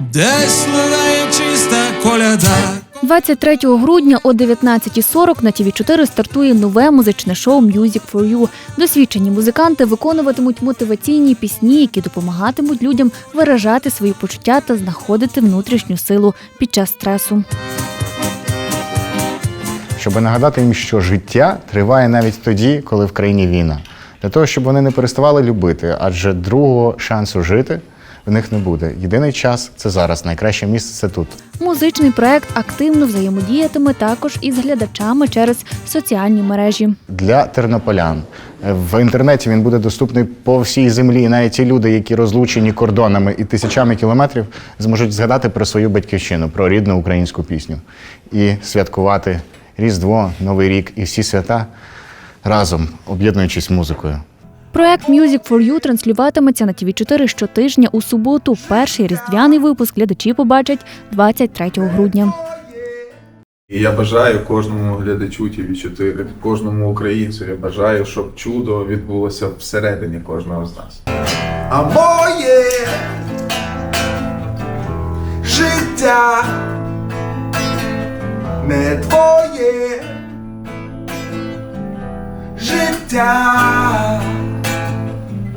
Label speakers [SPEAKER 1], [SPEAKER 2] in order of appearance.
[SPEAKER 1] десь лунає чиста коляда.
[SPEAKER 2] 23 грудня о 19.40 на ТВ4 стартує нове музичне шоу Music for You. Досвідчені музиканти виконуватимуть мотиваційні пісні, які допомагатимуть людям виражати свої почуття та знаходити внутрішню силу під час стресу.
[SPEAKER 3] щоб нагадати їм, що життя триває навіть тоді, коли в країні війна. Для того, щоб вони не переставали любити, адже другого шансу жити в них не буде. Єдиний час це зараз. Найкраще місце це тут.
[SPEAKER 2] Музичний проект активно взаємодіятиме також із глядачами через соціальні мережі.
[SPEAKER 3] Для тернополян в інтернеті він буде доступний по всій землі. І навіть ті люди, які розлучені кордонами і тисячами кілометрів, зможуть згадати про свою батьківщину, про рідну українську пісню і святкувати Різдво, Новий рік і всі свята разом, об'єднуючись музикою.
[SPEAKER 2] Проект Music for You транслюватиметься на ТВ4 щотижня у суботу. Перший різдвяний випуск глядачі побачать 23 грудня.
[SPEAKER 4] І я бажаю кожному глядачу ТВ4, кожному українцю. Я бажаю, щоб чудо відбулося всередині кожного з нас.
[SPEAKER 5] А моє життя не твоє життя.